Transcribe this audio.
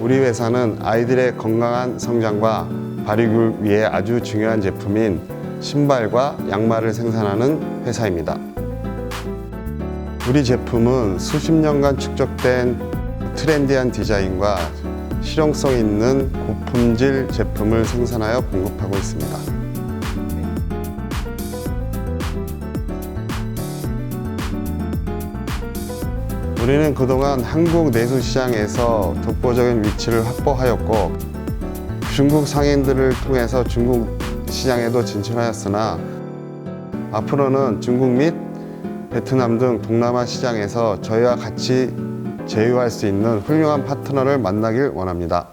우리 회사는 아이들의 건강한 성장과 발육을 위해 아주 중요한 제품인 신발과 양말을 생산하는 회사입니다. 우리 제품은 수십 년간 축적된 트렌디한 디자인과 실용성 있는 고품질 제품을 생산하여 공급하고 있습니다. 우리는 그동안 한국 내수 시장에서 독보적인 위치를 확보하였고 중국 상인들을 통해서 중국 시장에도 진출하였으나 앞으로는 중국 및 베트남 등 동남아 시장에서 저희와 같이 제휴할 수 있는 훌륭한 파트너를 만나길 원합니다.